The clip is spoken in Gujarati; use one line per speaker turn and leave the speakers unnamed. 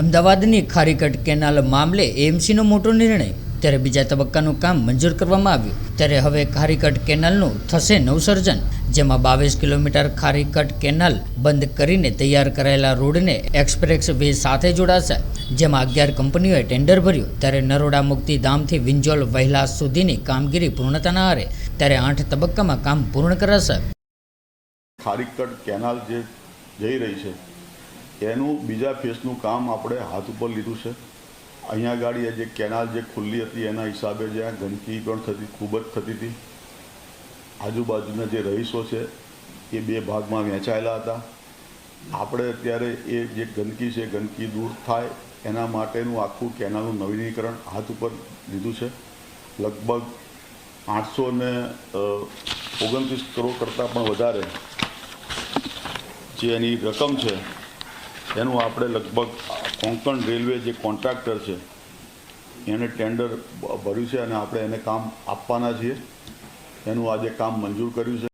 અમદાવાદની ખારીકટ કેનાલ મામલે એએમસીનો મોટો નિર્ણય. ત્યારે બીજા તબક્કાનું કામ મંજૂર કરવામાં આવ્યું. ત્યારે હવે ખારીકટ કેનાલનું થશે નવસર્જન, જેમાં બાવીસ કિલોમીટર ખારીકટ કેનાલ બંધ કરીને તૈયાર કરાયેલા રોડને એક્સપ્રેસ વે સાથે જોડાશે, જેમાં અગિયાર કંપનીઓએ ટેન્ડર ભર્યું. ત્યારે નરોડા મુક્તિધામથી વિંજોલ વહેલા સુધીની કામગીરી પૂર્ણતાના આરે, ત્યારે આઠ તબક્કામાં કામ પૂર્ણ કરાશે.
ખારીકટ કેનાલ જે જઈ રહી છે એનું બીજા ફેસનું કામ આપણે હાથ ઉપર લીધું છે. અહીંયા ગાડી જે કેનાલ જે ખુલ્લી હતી એના હિસાબે જ્યાં ગંદકી પણ થતી, ખૂબ જ થતી હતી. આજુબાજુના જે રહીશો છે, એ બે ભાગમાં વહેંચાયેલા હતા. આપણે અત્યારે એ જે ગંદકી છે ગંદકી દૂર થાય એના માટેનું આખું કેનાલનું નવીનીકરણ હાથ ઉપર લીધું છે. લગભગ આઠસો ને ઓગણત્રીસ કરોડ કરતાં પણ વધારે જે એની રકમ છે એનું આપણે લગભગ કોંકણ રેલવે જે કોન્ટ્રાક્ટર છે, એને ટેન્ડર ભર્યું છે અને આપણે એને કામ આપવાના છીએ. એનું આજે કામ મંજૂર કર્યું છે.